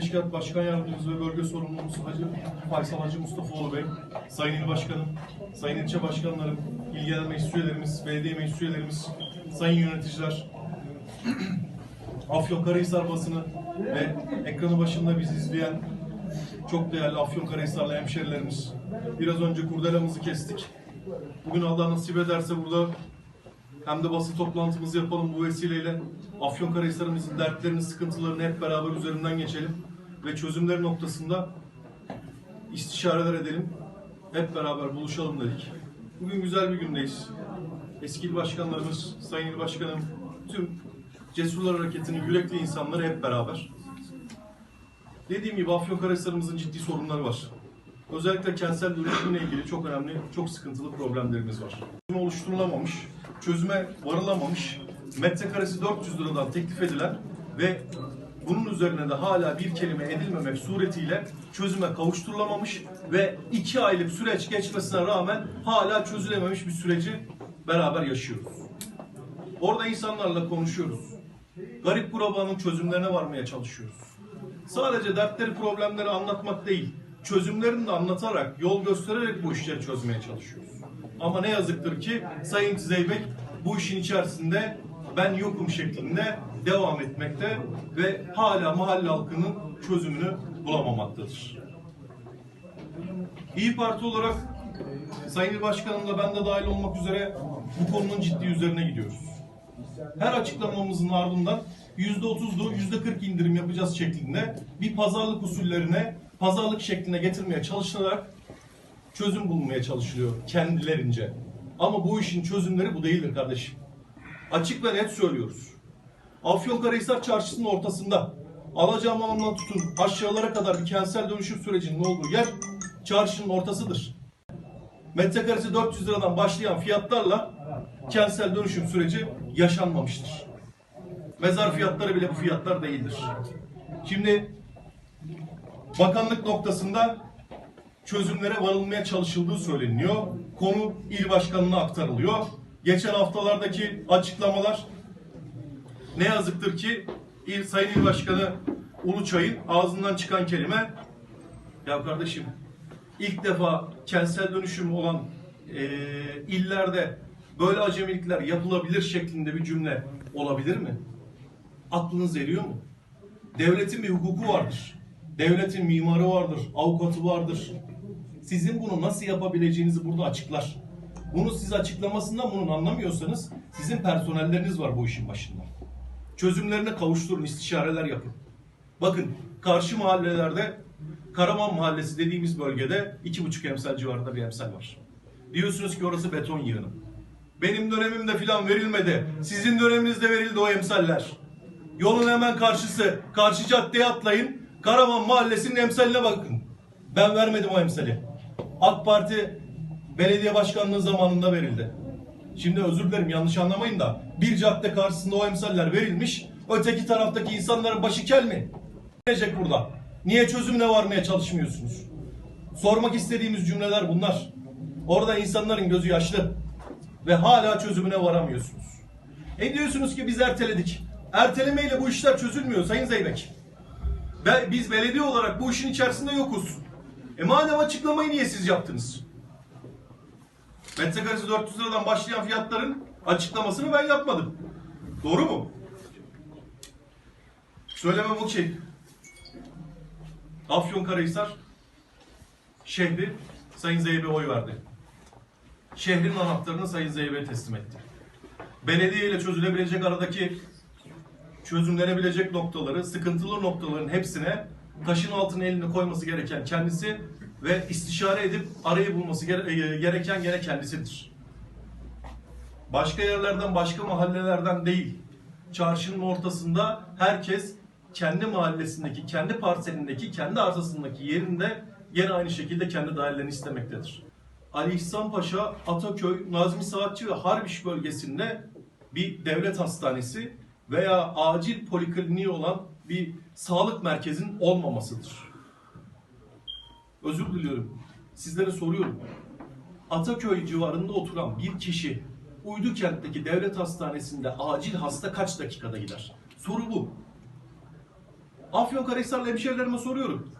Teşkilat Başkan Yardımcımız ve Bölge Sorumlumuz Hacı Faysal Hacı Mustafaoğlu Bey, Sayın İl Başkanım, Sayın İlçe Başkanlarım, İl Genel Meclis Üyelerimiz, Belediye Meclis Üyelerimiz, Sayın Yöneticiler, Afyonkarahisar basını ve ekranı başında bizi izleyen çok değerli Afyonkarahisarlı hemşerilerimiz. Biraz önce kurdelamızı kestik. Bugün Allah nasip ederse burada hem de basın toplantımızı yapalım bu vesileyle. Afyonkarahisar'ımızın dertlerini, sıkıntılarını hep beraber üzerinden geçelim ve çözümleri noktasında istişareler edelim. Hep beraber buluşalım dedik. Bugün güzel bir gündeyiz. Eski il başkanlarımız, sayın il başkanım, tüm Cesurlar Hareketi'nin yürekli insanları hep beraber. Dediğim gibi Afyonkarahisar'ımızın ciddi sorunları var. Özellikle kentsel dönüşümle ilgili çok önemli, çok sıkıntılı problemlerimiz var. Çözüm oluşturulamamış, çözüme varılamamış, metrekaresi 400 liradan teklif edilen ve bunun üzerine de hala bir kelime edilmemek suretiyle çözüme kavuşturulamamış ve iki aylık süreç geçmesine rağmen hala çözülememiş bir süreci beraber yaşıyoruz. Orada insanlarla konuşuyoruz. Garip kurabanın çözümlerine varmaya çalışıyoruz. Sadece dertleri, problemleri anlatmak değil, çözümlerini de anlatarak, yol göstererek bu işleri çözmeye çalışıyoruz. Ama ne yazıktır ki Sayın Zeybek bu işin içerisinde ben yokum şeklinde devam etmekte ve hala mahalle halkının çözümünü bulamamaktadır. İyi Parti olarak Sayın İl Başkanım da ben de dahil olmak üzere bu konunun ciddi üzerine gidiyoruz. Her açıklamamızın ardından yüzde otuzlu, yüzde kırk indirim yapacağız şeklinde bir pazarlık usullerine, pazarlık şekline getirmeye çalışılarak çözüm bulmaya çalışılıyor kendilerince. Ama bu işin çözümleri bu değildir kardeşim. Açık ve net söylüyoruz. Afyonkarahisar çarşısının ortasında Alacahamam'dan tutun aşağılara kadar bir kentsel dönüşüm sürecinin olduğu yer çarşının ortasıdır. Metrekaresi 400 liradan başlayan fiyatlarla kentsel dönüşüm süreci yaşanmamıştır. Mezar fiyatları bile bu fiyatlar değildir. Şimdi bakanlık noktasında çözümlere varılmaya çalışıldığı söyleniyor. Konu il başkanına aktarılıyor. Geçen haftalardaki açıklamalar ne yazıktır ki il Sayın İl Başkanı Uluçay'ın ağzından çıkan kelime ya kardeşim ilk defa kentsel dönüşüm olan e, illerde böyle acemilikler yapılabilir şeklinde bir cümle olabilir mi? Aklınız eriyor mu? Devletin bir hukuku vardır. Devletin mimarı vardır, avukatı vardır. Sizin bunu nasıl yapabileceğinizi burada açıklar. Bunu siz açıklamasından bunun anlamıyorsanız sizin personelleriniz var bu işin başında. Çözümlerine kavuşturun, istişareler yapın. Bakın karşı mahallelerde Karaman Mahallesi dediğimiz bölgede iki buçuk emsal civarında bir emsal var. Diyorsunuz ki orası beton yığını. Benim dönemimde filan verilmedi. Sizin döneminizde verildi o emsaller. Yolun hemen karşısı. Karşı caddeye atlayın. Karaman Mahallesi'nin emsaline bakın. Ben vermedim o emsali. AK Parti belediye başkanlığı zamanında verildi. Şimdi özür dilerim yanlış anlamayın da bir cadde karşısında o emsaller verilmiş. Öteki taraftaki insanların başı kel mi? Gelecek burada. Niye çözümle varmaya çalışmıyorsunuz? Sormak istediğimiz cümleler bunlar. Orada insanların gözü yaşlı ve hala çözümüne varamıyorsunuz. E diyorsunuz ki biz erteledik. Ertelemeyle bu işler çözülmüyor Sayın Zeybek. Ve biz belediye olarak bu işin içerisinde yokuz. E madem açıklamayı niye siz yaptınız? Metrekaresi 400 liradan başlayan fiyatların açıklamasını ben yapmadım. Doğru mu? Söylemem o ki Afyonkarahisar şehri Sayın Zeybek'e oy verdi. Şehrin anahtarını Sayın Zeybek'e teslim etti. Belediye ile çözülebilecek aradaki çözümlenebilecek noktaları, sıkıntılı noktaların hepsine taşın altına elini koyması gereken kendisi ve istişare edip arayı bulması e, gereken gene kendisidir. Başka yerlerden, başka mahallelerden değil. Çarşının ortasında herkes kendi mahallesindeki, kendi parselindeki, kendi arsasındaki yerinde gene aynı şekilde kendi dairelerini istemektedir. Ali İhsan Paşa, Ataköy, Nazmi Saatçi ve Harbiş bölgesinde bir devlet hastanesi veya acil polikliniği olan bir sağlık merkezinin olmamasıdır. Özür diliyorum. Sizlere soruyorum. Ataköy civarında oturan bir kişi Uydu kentteki devlet hastanesinde acil hasta kaç dakikada gider? Soru bu. Afyonkarahisar'la hemşehrilerime soruyorum.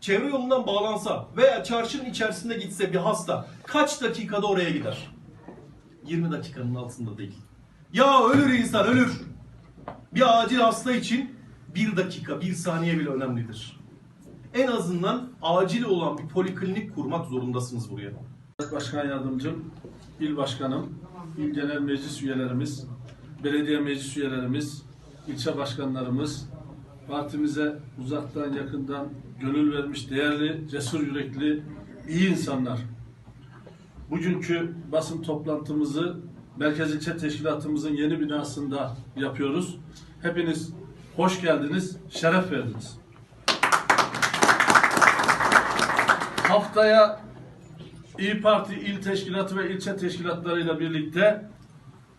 Çevre yolundan bağlansa veya çarşının içerisinde gitse bir hasta kaç dakikada oraya gider? 20 dakikanın altında değil. Ya ölür insan ölür. Bir acil hasta için bir dakika, bir saniye bile önemlidir. En azından acil olan bir poliklinik kurmak zorundasınız buraya. Başkan Yardımcım, İl Başkanım, İl Genel Meclis üyelerimiz, belediye meclis üyelerimiz, ilçe başkanlarımız, partimize uzaktan yakından gönül vermiş değerli, cesur yürekli, iyi insanlar. Bugünkü basın toplantımızı Merkez İlçe Teşkilatımızın yeni binasında yapıyoruz. Hepiniz hoş geldiniz, şeref verdiniz. Haftaya İyi Parti il teşkilatı ve ilçe teşkilatlarıyla birlikte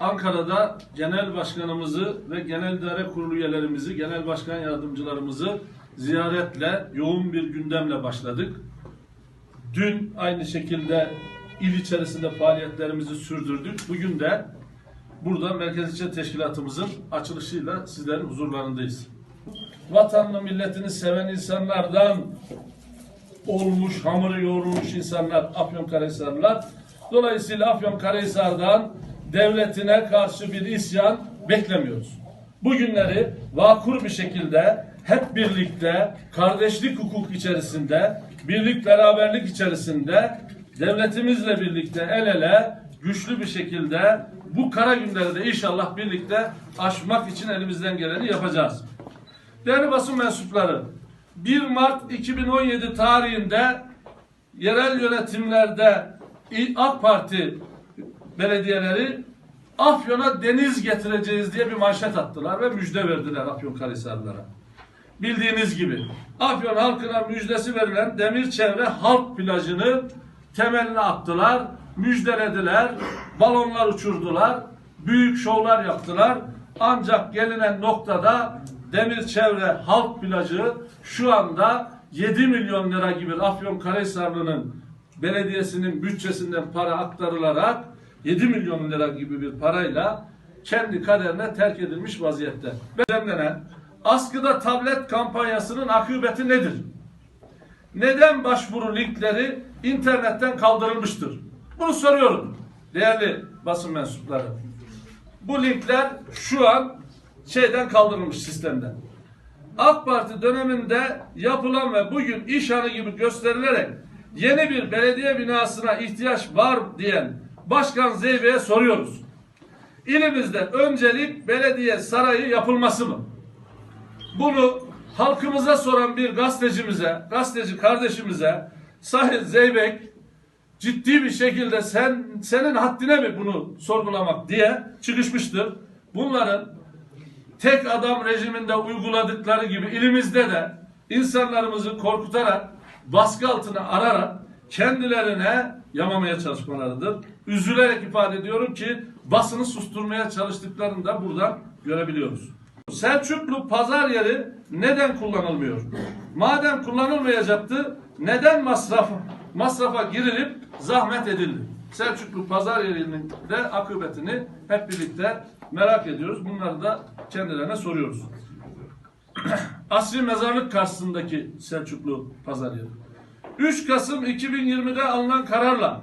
Ankara'da genel başkanımızı ve genel idare kurulu üyelerimizi, genel başkan yardımcılarımızı ziyaretle yoğun bir gündemle başladık. Dün aynı şekilde il içerisinde faaliyetlerimizi sürdürdük. Bugün de burada Merkez İlçe Teşkilatımızın açılışıyla sizlerin huzurlarındayız. Vatanını, milletini seven insanlardan olmuş, hamuru yoğrulmuş insanlar Afyonkarahisarlılar. Dolayısıyla Afyonkarahisar'dan devletine karşı bir isyan beklemiyoruz. Bugünleri vakur bir şekilde hep birlikte kardeşlik hukuk içerisinde, birlik beraberlik içerisinde devletimizle birlikte el ele güçlü bir şekilde bu kara günleri de inşallah birlikte aşmak için elimizden geleni yapacağız. Değerli basın mensupları, 1 Mart 2017 tarihinde yerel yönetimlerde AK Parti belediyeleri Afyon'a deniz getireceğiz diye bir manşet attılar ve müjde verdiler Afyonkarahisarlılara. Bildiğiniz gibi Afyon halkına müjdesi verilen Demir Çevre Halk Plajı'nı temeline attılar, müjdelediler, balonlar uçurdular, büyük şovlar yaptılar. Ancak gelinen noktada Demir Çevre Halk Plajı şu anda 7 milyon lira gibi Afyonkarahisarlı'nın belediyesinin bütçesinden para aktarılarak 7 milyon lira gibi bir parayla kendi kaderine terk edilmiş vaziyette. Düzenlenen askıda tablet kampanyasının akıbeti nedir? Neden başvuru linkleri internetten kaldırılmıştır? Bunu soruyorum değerli basın mensupları. Bu linkler şu an şeyden kaldırılmış sistemden. AK Parti döneminde yapılan ve bugün iş hanı gibi gösterilerek yeni bir belediye binasına ihtiyaç var diyen Başkan Zeybe'ye soruyoruz. İlimizde öncelik belediye sarayı yapılması mı? Bunu halkımıza soran bir gazetecimize, gazeteci kardeşimize Sahil Zeybek ciddi bir şekilde sen senin haddine mi bunu sorgulamak diye çıkışmıştır. Bunların tek adam rejiminde uyguladıkları gibi ilimizde de insanlarımızı korkutarak, baskı altına ararak kendilerine yamamaya çalışmalarıdır. Üzülerek ifade ediyorum ki basını susturmaya çalıştıklarını da buradan görebiliyoruz. Selçuklu pazar yeri neden kullanılmıyor? Madem kullanılmayacaktı neden masraf masrafa girilip zahmet edildi? Selçuklu pazar yerinin de akıbetini hep birlikte merak ediyoruz. Bunları da kendilerine soruyoruz. Asri mezarlık karşısındaki Selçuklu pazar yeri. 3 Kasım 2020'de alınan kararla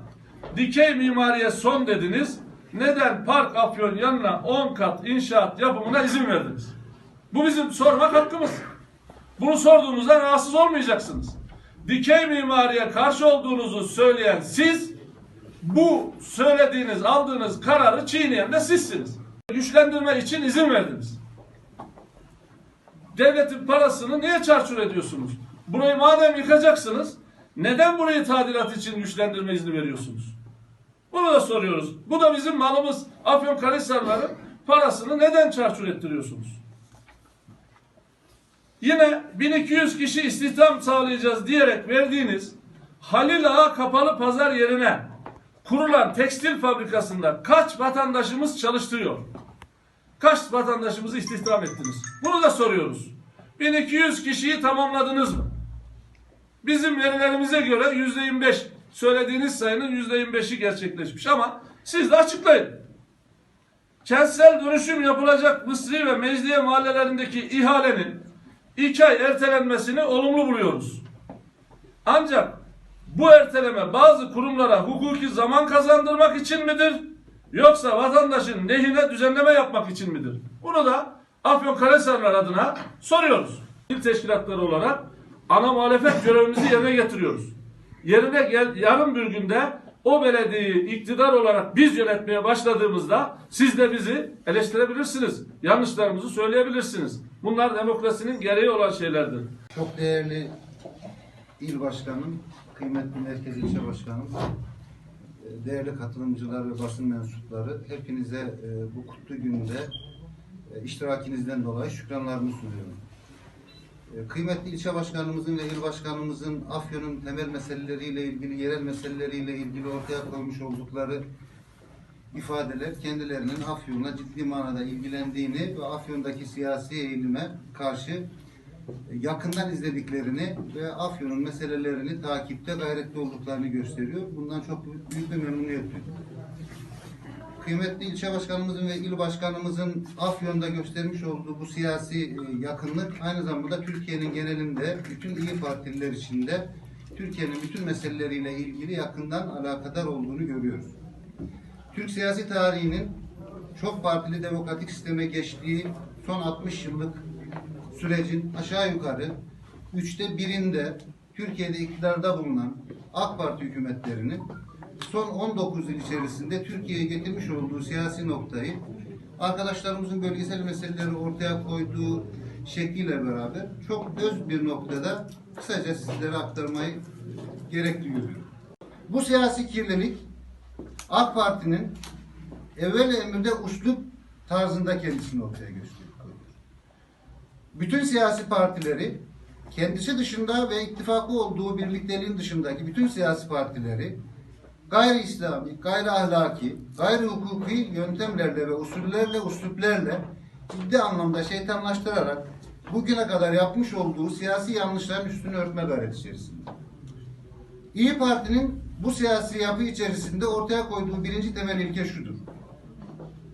dikey mimariye son dediniz. Neden Park Afyon yanına 10 kat inşaat yapımına izin verdiniz? Bu bizim sormak hakkımız. Bunu sorduğumuzda rahatsız olmayacaksınız. Dikey mimariye karşı olduğunuzu söyleyen siz, bu söylediğiniz, aldığınız kararı çiğneyen de sizsiniz. Güçlendirme için izin verdiniz. Devletin parasını niye çarçur ediyorsunuz? Burayı madem yıkacaksınız, neden burayı tadilat için güçlendirme izni veriyorsunuz? Bunu da soruyoruz. Bu da bizim malımız. Afyonkarahisarların parasını neden çarçur ettiriyorsunuz? Yine 1200 kişi istihdam sağlayacağız diyerek verdiğiniz Halil Ağa kapalı pazar yerine kurulan tekstil fabrikasında kaç vatandaşımız çalıştırıyor? Kaç vatandaşımızı istihdam ettiniz? Bunu da soruyoruz. 1200 kişiyi tamamladınız mı? Bizim verilerimize göre yüzde 25 söylediğiniz sayının yüzde 25'i gerçekleşmiş ama siz de açıklayın. Kentsel dönüşüm yapılacak Mısri ve Mecliye mahallelerindeki ihalenin iki ay ertelenmesini olumlu buluyoruz. Ancak bu erteleme bazı kurumlara hukuki zaman kazandırmak için midir? Yoksa vatandaşın lehine düzenleme yapmak için midir? Bunu da Afyonkarahisarlar adına soruyoruz. İl teşkilatları olarak ana muhalefet görevimizi yerine getiriyoruz. Yerine gel, yarın bir günde o belediyeyi iktidar olarak biz yönetmeye başladığımızda siz de bizi eleştirebilirsiniz. Yanlışlarımızı söyleyebilirsiniz. Bunlar demokrasinin gereği olan şeylerdir. Çok değerli il başkanım, kıymetli merkez ilçe başkanım, e, değerli katılımcılar ve basın mensupları hepinize e, bu kutlu günde e, iştirakinizden dolayı şükranlarımı sunuyorum. Kıymetli ilçe başkanımızın ve il başkanımızın Afyon'un temel meseleleriyle ilgili, yerel meseleleriyle ilgili ortaya koymuş oldukları ifadeler kendilerinin Afyon'la ciddi manada ilgilendiğini ve Afyon'daki siyasi eğilime karşı yakından izlediklerini ve Afyon'un meselelerini takipte gayretli olduklarını gösteriyor. Bundan çok büyük bir memnuniyet duydum. Kıymetli ilçe başkanımızın ve il başkanımızın Afyon'da göstermiş olduğu bu siyasi e, yakınlık aynı zamanda Türkiye'nin genelinde bütün iyi partililer içinde Türkiye'nin bütün meseleleriyle ilgili yakından alakadar olduğunu görüyoruz. Türk siyasi tarihinin çok partili demokratik sisteme geçtiği son 60 yıllık sürecin aşağı yukarı üçte birinde Türkiye'de iktidarda bulunan AK Parti hükümetlerinin son 19 yıl içerisinde Türkiye'ye getirmiş olduğu siyasi noktayı arkadaşlarımızın bölgesel meseleleri ortaya koyduğu şekliyle beraber çok öz bir noktada kısaca sizlere aktarmayı gerekli görüyorum. Bu siyasi kirlilik AK Parti'nin evvel emirde uslup tarzında kendisini ortaya gösteriyor. Bütün siyasi partileri kendisi dışında ve ittifakı olduğu birlikteliğin dışındaki bütün siyasi partileri gayri İslami, gayri ahlaki, gayri hukuki yöntemlerle ve usullerle, usluplerle ciddi anlamda şeytanlaştırarak bugüne kadar yapmış olduğu siyasi yanlışların üstünü örtme gayreti içerisinde. İyi Parti'nin bu siyasi yapı içerisinde ortaya koyduğu birinci temel ilke şudur.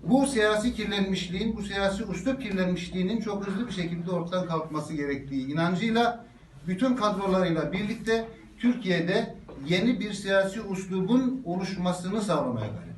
Bu siyasi kirlenmişliğin, bu siyasi üslup kirlenmişliğinin çok hızlı bir şekilde ortadan kalkması gerektiği inancıyla bütün kadrolarıyla birlikte Türkiye'de yeni bir siyasi uslubun oluşmasını sağlamaya gayret.